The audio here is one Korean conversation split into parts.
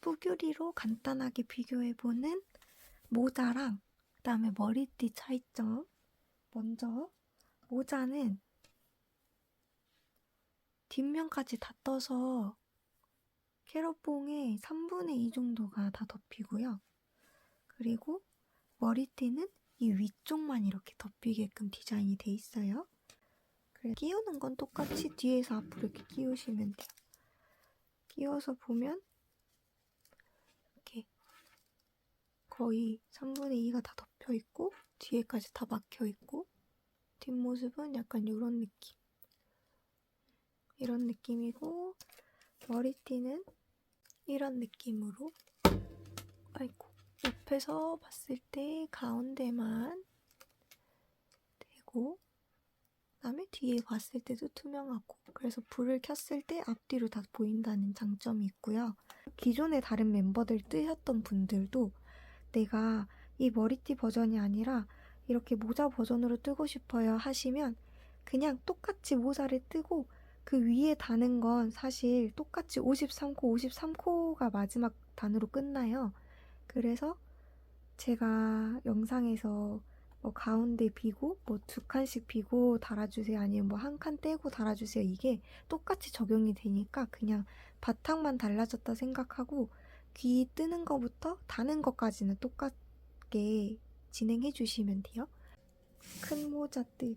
뿌규리로 간단하게 비교해보는 모자랑 그 다음에 머리띠 차이점. 먼저 모자는 뒷면까지 다 떠서 캐럿봉의 3분의 2 정도가 다 덮이고요. 그리고 머리띠는 이 위쪽만 이렇게 덮이게끔 디자인이 돼 있어요. 그래 끼우는 건 똑같이 뒤에서 앞으로 이렇게 끼우시면 돼요. 끼워서 보면 이렇게 거의 3분의 2가 다 덮여 있고 뒤에까지 다 막혀 있고 뒷모습은 약간 이런 느낌. 이런 느낌이고 머리띠는 이런 느낌으로 아이고 옆에서 봤을 때 가운데만 되고 그다음에 뒤에 봤을 때도 투명하고 그래서 불을 켰을 때 앞뒤로 다 보인다는 장점이 있고요. 기존의 다른 멤버들 뜨셨던 분들도 내가 이 머리띠 버전이 아니라 이렇게 모자 버전으로 뜨고 싶어요 하시면 그냥 똑같이 모자를 뜨고 그 위에 다는 건 사실 똑같이 53코, 53코가 마지막 단으로 끝나요. 그래서 제가 영상에서 뭐 가운데 비고 뭐 두 칸씩 비고 달아주세요 아니면 뭐 한 칸 떼고 달아주세요 이게 똑같이 적용이 되니까 그냥 바탕만 달라졌다 생각하고 귀 뜨는 거부터 다는 것까지는 똑같게 진행해 주시면 돼요. 큰 모자 뜨기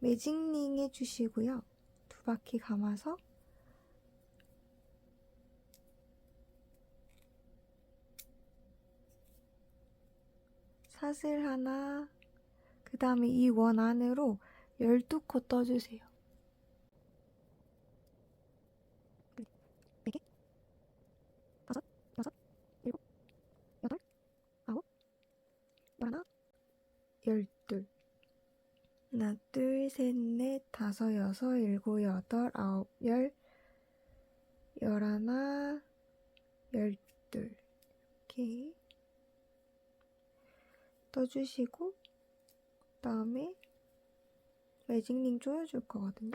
매직링 해주시고요. 두 바퀴 감아서 사슬 하나, 그 다음에 이 원 안으로 12코 떠주세요. 네 개, 다섯, 여섯, 일곱, 여덟, 아홉, 열하나, 열둘. 하나, 둘, 셋, 넷, 다섯, 여섯, 일곱, 여덟, 아홉, 열, 열하나, 열둘. 이렇게. 떠주시고 그 다음에 매직링 조여줄 거거든요.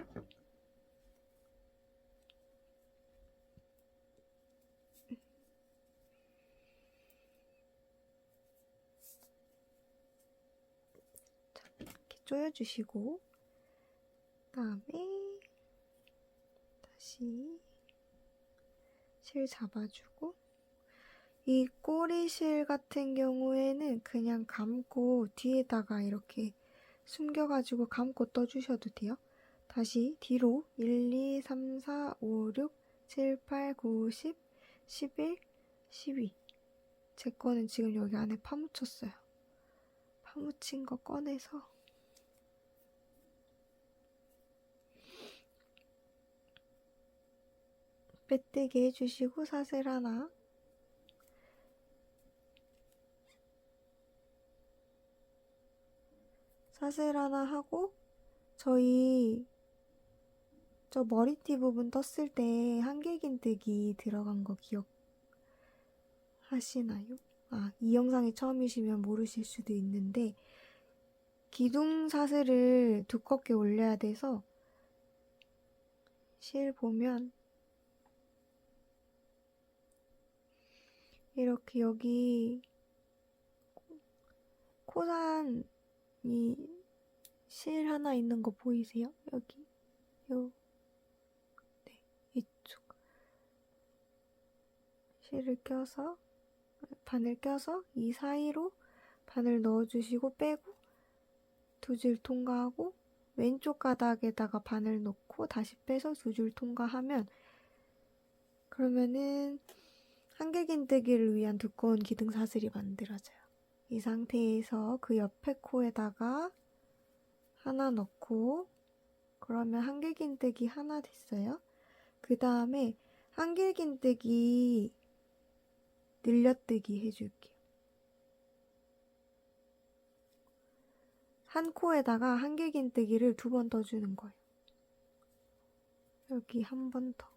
자, 이렇게 조여주시고 그다음에 다시 실 잡아주고 이 꼬리실 같은 경우에는 그냥 감고 뒤에다가 이렇게 숨겨가지고 감고 떠주셔도 돼요. 다시 뒤로 1, 2, 3, 4, 5, 6, 7, 8, 9, 10, 11, 12. 제 거는 지금 여기 안에 파묻혔어요. 파묻힌 거 꺼내서 빼뜨기 해주시고 사슬 하나 사슬 하나 하고 저희 저 머리띠 부분 떴을 때 한길긴뜨기 들어간 거 기억하시나요? 아, 이 영상이 처음이시면 모르실 수도 있는데 기둥 사슬을 두껍게 올려야 돼서 실 보면 이렇게 여기 코산 이 실 하나 있는 거 보이세요? 여기 요 네, 이쪽 실을 껴서 바늘 껴서 이 사이로 바늘 넣어주시고 빼고 두 줄 통과하고 왼쪽 가닥에다가 바늘 넣고 다시 빼서 두 줄 통과하면 그러면은 한길긴뜨기를 위한 두꺼운 기둥 사슬이 만들어져요. 이 상태에서 그 옆에 코에다가 하나 넣고 그러면 한길긴뜨기 하나 됐어요. 그 다음에 한길긴뜨기 늘려뜨기 해줄게요. 한 코에다가 한길긴뜨기를 두번 떠주는 거예요. 여기 한 번 더.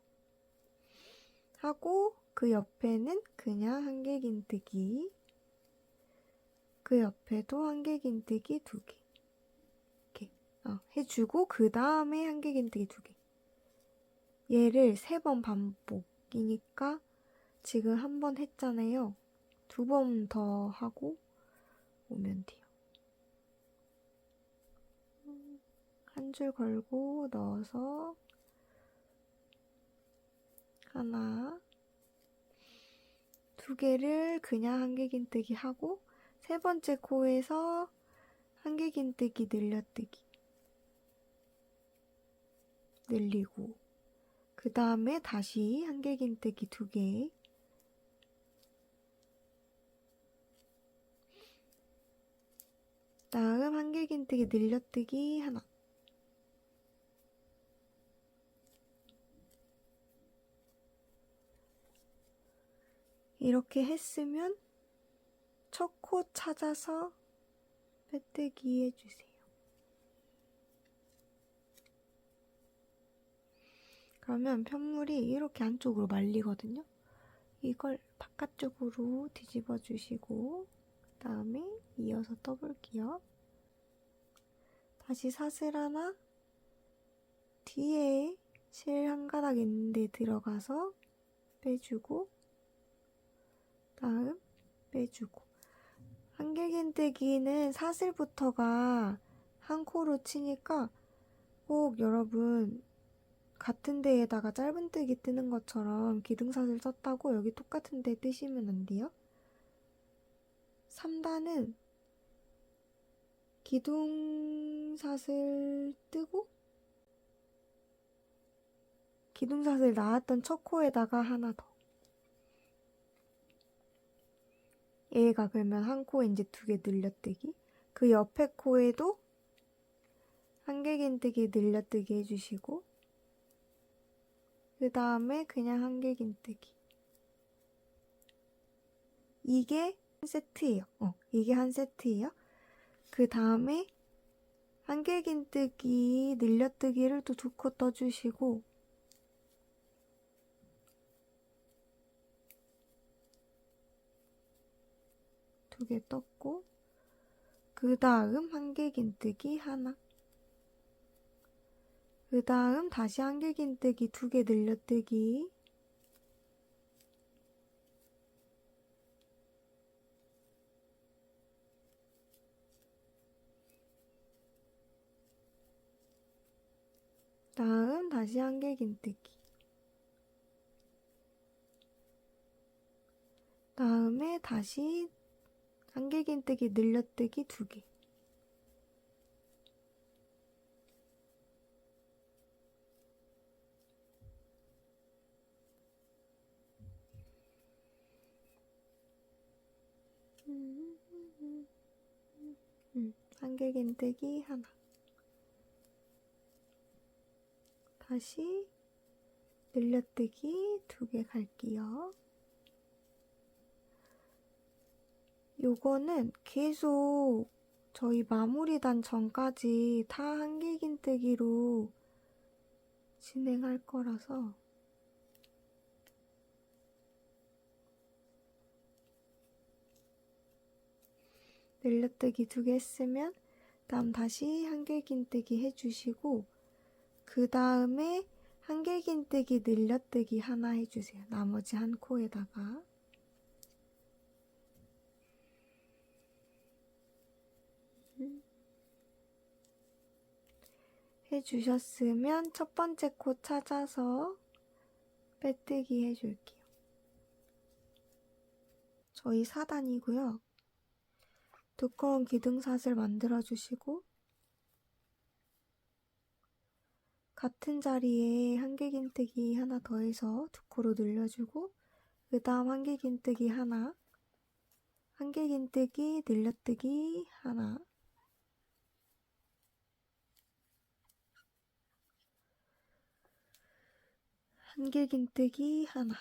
하고 그 옆에는 그냥 한길긴뜨기 그 옆에도 한길긴뜨기 두 개. 이렇게 어, 해주고 그 다음에 한길긴뜨기 두 개. 얘를 세 번 반복이니까 지금 한 번 했잖아요. 두 번 더 하고 오면 돼요. 한 줄 걸고 넣어서 하나 두 개를 그냥 한길긴뜨기 하고 세 번째 코에서 한길긴뜨기 늘려뜨기. 늘리고 그 다음에 다시 한길긴뜨기 두 개. 다음 한길긴뜨기 늘려뜨기 하나 이렇게 했으면 첫 코 찾아서 빼뜨기 해주세요. 그러면 편물이 이렇게 안쪽으로 말리거든요. 이걸 바깥쪽으로 뒤집어 주시고 그 다음에 이어서 떠볼게요. 다시 사슬 하나 뒤에 실 한 가닥 있는데 들어가서 빼주고 다음 빼주고 한길긴뜨기는 사슬부터가 한 코로 치니까 꼭 여러분 같은 데에다가 짧은뜨기 뜨는 것처럼 기둥사슬 썼다고 여기 똑같은 데 뜨시면 안 돼요. 3단은 기둥사슬 뜨고 기둥사슬 나왔던 첫 코에다가 하나 더 얘가 그러면 한 코에 이제 두 개 늘려뜨기. 그 옆에 코에도 한길긴뜨기 늘려뜨기 해주시고 그 다음에 그냥 한길긴뜨기. 이게 한 세트예요. 어, 이게 한 세트예요. 그 다음에 한길긴뜨기 늘려뜨기를 또 두 코 떠주시고 두개 떴고 그 다음 한길긴뜨기 하나. 그 다음 다시 한길긴뜨기 두 개 늘려뜨기. 다음 다시 한길긴뜨기. 다음에 다시 한길긴뜨기 늘려뜨기 두 개. 음, 한길긴뜨기 하나. 다시 늘려뜨기 두 개 갈게요. 요거는 계속 저희 마무리단 전까지 다 한길긴뜨기로 진행할 거라서 늘려뜨기 두 개 했으면 다음 다시 한길긴뜨기 해주시고 그 다음에 한길긴뜨기 늘려뜨기 하나 해주세요. 나머지 한 코에다가 해주셨으면 첫 번째 코 찾아서 빼뜨기 해줄게요. 저희 4단이고요. 두꺼운 기둥사슬 만들어주시고 같은 자리에 한길긴뜨기 하나 더해서 두 코로 늘려주고 그 다음 한길긴뜨기 하나 한길긴뜨기 늘려뜨기 하나 한길긴뜨기 하나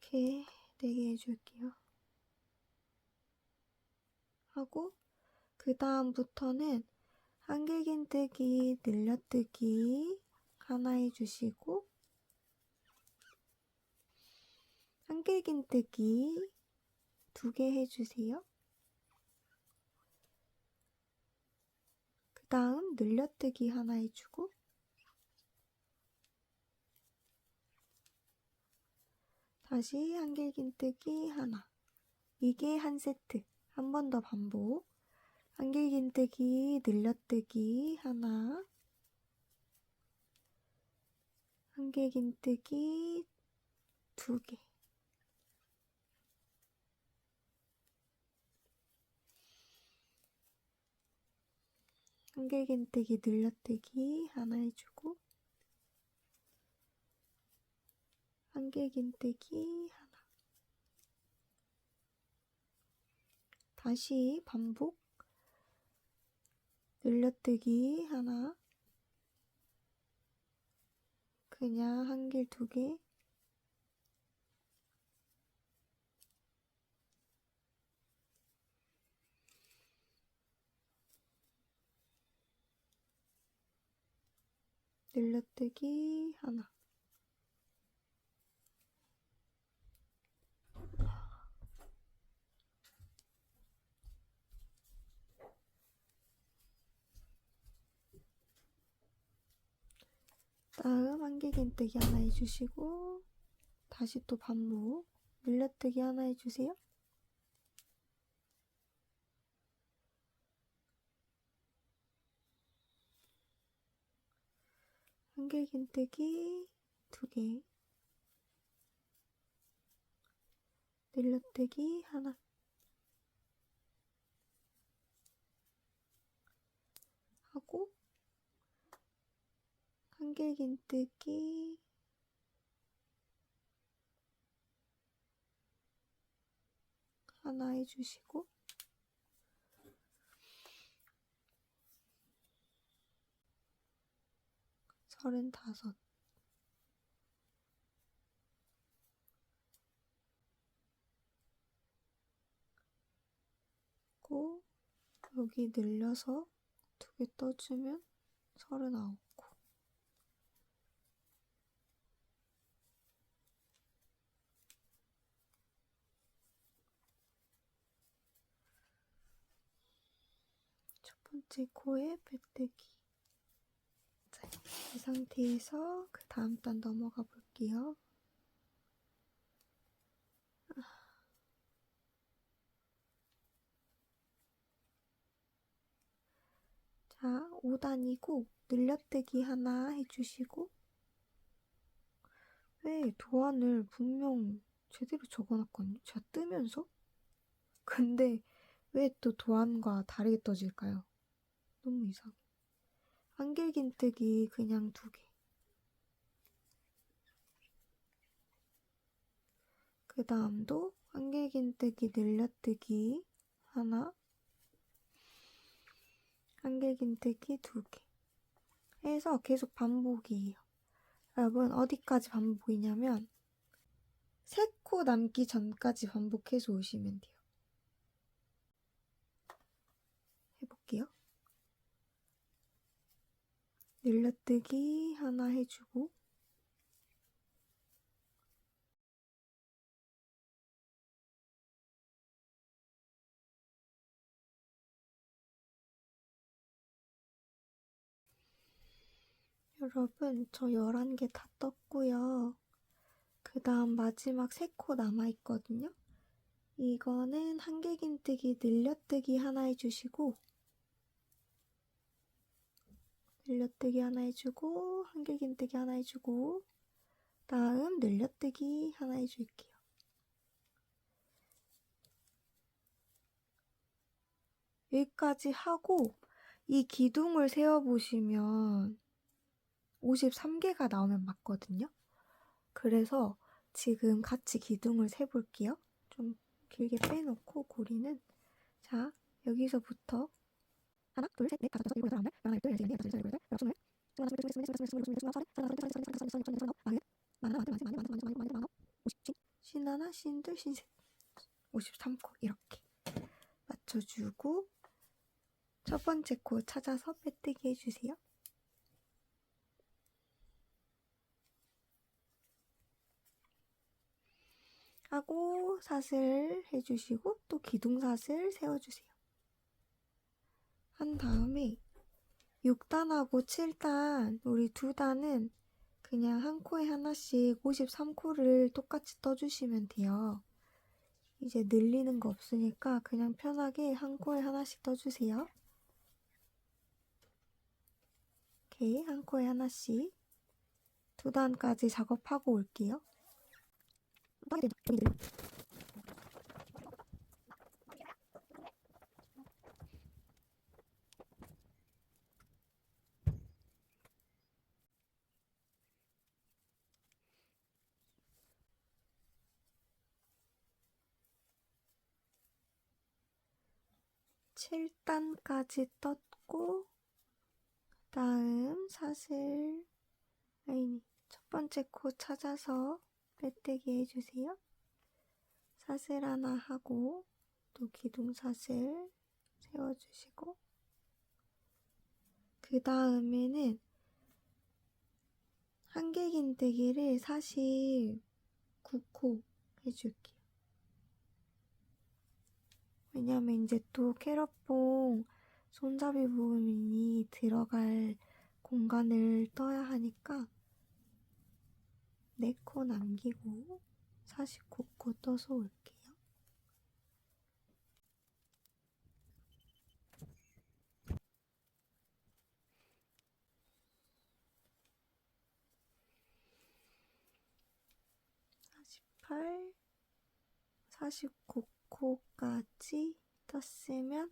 이렇게 네개 해줄게요. 하고 그 다음부터는 한길긴뜨기 늘려뜨기 하나 해주시고 한길긴뜨기 두 개 해주세요. 그 다음 늘려뜨기 하나 해주고 다시 한길긴뜨기 하나. 이게 한 세트. 한 번 더 반복. 한길긴뜨기, 늘려뜨기 하나. 한길긴뜨기 두 개. 한길긴뜨기, 늘려뜨기 하나 해주고 한길긴뜨기 하나. 다시 반복. 늘려뜨기 하나. 그냥 한길 두 개. 늘려뜨기 하나. 다음 한길긴뜨기 하나 해주시고 다시 또 반복 늘려뜨기 하나 해주세요. 한길긴뜨기 두 개, 늘려뜨기 하나. 하고 한길긴뜨기. 하나 해주시고. 서른다섯. 고 여기 늘려서 두 개 떠주면 서른아홉 고 첫 번째 코에 빼뜨기. 자, 이 상태에서 그 다음 단 넘어가 볼게요. 자, 5단이고 늘려뜨기 하나 해주시고 왜 도안을 분명 제대로 적어놨거든요. 제가 뜨면서? 근데 왜 또 도안과 다르게 떠질까요? 너무 이상해. 한길긴뜨기 그냥 두 개. 그 다음도 한길긴뜨기 늘려뜨기 하나. 한길긴뜨기 두 개. 해서 계속 반복이에요. 여러분, 어디까지 반복이냐면, 세 코 남기 전까지 반복해서 오시면 돼요. 해볼게요. 늘려뜨기 하나 해주고, 여러분, 저 11개 다 떴고요. 그 다음 마지막 3코 남아있거든요. 이거는 한길긴뜨기 늘려뜨기 하나 해주시고, 늘려뜨기 하나 해주고, 한길긴뜨기 하나 해주고, 다음 늘려뜨기 하나 해줄게요. 여기까지 하고, 이 기둥을 세어보시면 53개가 나오면 맞거든요. 그래서 지금 같이 기둥을 세볼게요. 좀 길게 빼놓고 고리는 자 여기서부터 하나 둘 셋 넷 다섯 여섯 일곱 여덟 아홉 열 하나 둘셋넷 다섯 여섯 일곱 여덟 열두 열세 열네 열다섯 열여섯 열일곱 열여덟 열아홉 마흔 마흔 마흔 마흔 마흔 마흔 마흔 마흔 마흔 오십 신하나 신둘 신셋 53코 이렇게 맞춰주고 첫 번째 코 찾아서 빼뜨기 해주세요. 하고 사슬 해주시고 또 기둥 사슬 세워주세요. 한 다음에 6단하고 7단 우리 두 단은 그냥 한 코에 하나씩 53코를 똑같이 떠주시면 돼요. 이제 늘리는 거 없으니까 그냥 편하게 한 코에 하나씩 떠주세요. 오케이, 한 코에 하나씩. 두 단까지 작업하고 올게요. 칠단까지 떴고 다음 사슬 아니 첫 번째 코 찾아서 빼떼기 해주세요. 사슬 하나 하고 또 기둥 사슬 세워주시고 그 다음에는 한길긴뜨기를 49코 해줄게요. 왜냐면 이제 또 캐럿봉 손잡이 부분이 들어갈 공간을 떠야 하니까 4코 남기고 49코 떠서 올게요. 사십팔, 사십구 코 까지 떴으면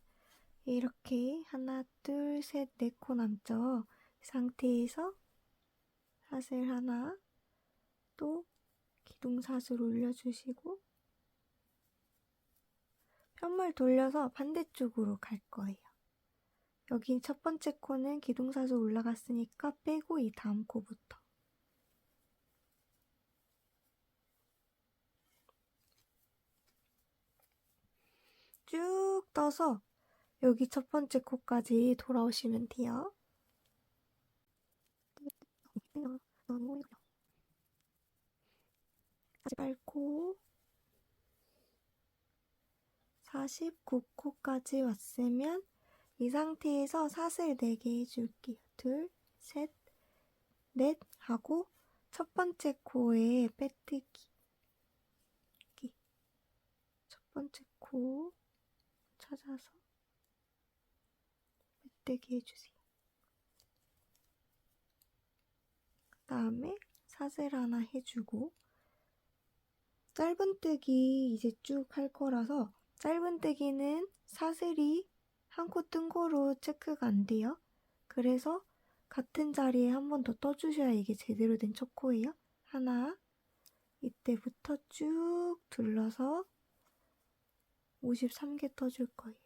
이렇게 하나, 둘, 셋, 네 코 남죠. 이 상태에서 사슬 하나, 또 기둥사슬 올려주시고 편물 돌려서 반대쪽으로 갈 거예요. 여기 첫 번째 코는 기둥사슬 올라갔으니까 빼고 이 다음 코부터 쭉 떠서 여기 첫 번째 코까지 돌아오시면 돼요. 사십팔코 49코까지 왔으면 이 상태에서 사슬 4개 해줄게요. 둘, 셋, 넷 하고 첫 번째 코에 빼뜨기 첫 번째 코 찾아서 빼뜨기 해주세요. 그 다음에 사슬 하나 해주고 짧은뜨기 이제 쭉 할 거라서 짧은뜨기는 사슬이 한 코 뜬 거로 체크가 안 돼요. 그래서 같은 자리에 한 번 더 떠주셔야 이게 제대로 된첫 코예요. 하나 이때부터 쭉 둘러서 53개 떠줄 거예요.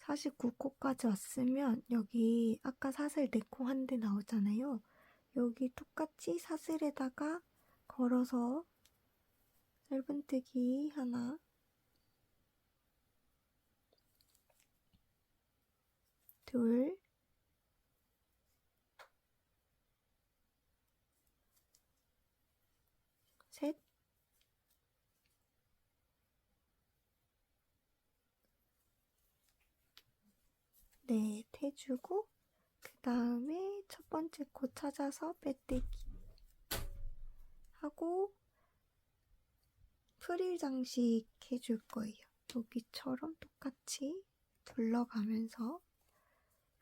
49코까지 왔으면 여기 아까 사슬 4코 한 대 나오잖아요. 여기 똑같이 사슬에다가 걸어서 짧은뜨기 하나 둘 셋, 넷 해주고 그 다음에 첫 번째 코 찾아서 빼떼기 하고 프릴 장식 해줄 거예요. 여기처럼 똑같이 둘러가면서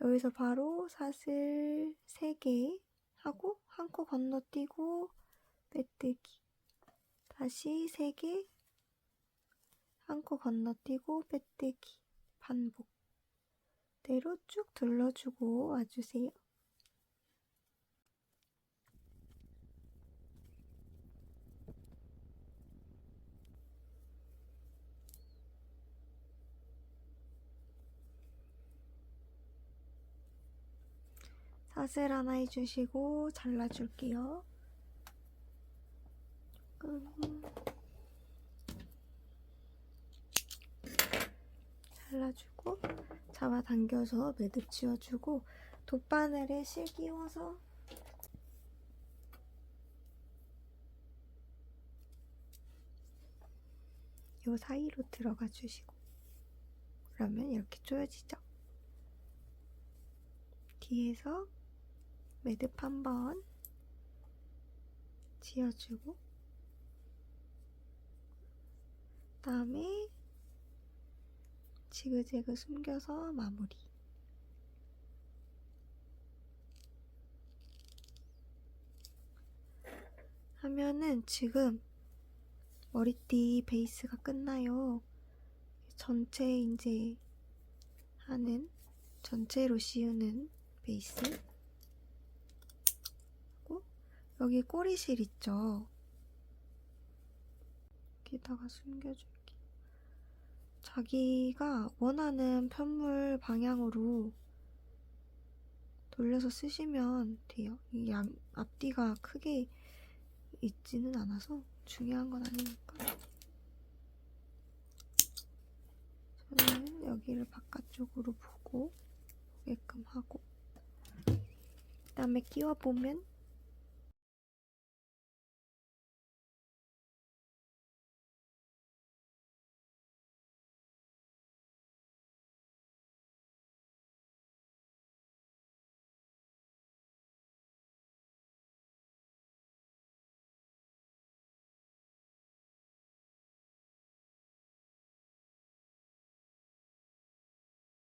여기서 바로 사슬 3개 하고 한 코 건너뛰고 빼뜨기. 다시 3개 한 코 건너뛰고 빼뜨기. 반복 대로 쭉 둘러주고 와주세요. 사슬 하나 해주시고 잘라줄게요. 조금 잘라주고 잡아당겨서 매듭 지어주고 돗바늘에 실 끼워서 요 사이로 들어가 주시고 그러면 이렇게 조여지죠. 뒤에서 매듭 한번 지어주고 그 다음에 지그재그 숨겨서 마무리. 하면은 지금 머리띠 베이스가 끝나요. 전체 이제 하는 전체로 씌우는 베이스. 그리고 여기 꼬리실 있죠. 여기다가 숨겨줄게. 자기가 원하는 편물 방향으로 돌려서 쓰시면 돼요. 이 양, 앞뒤가 크게 있지는 않아서 중요한 건 아니니까. 저는 여기를 바깥쪽으로 보고 보게끔 하고 그 다음에 끼워보면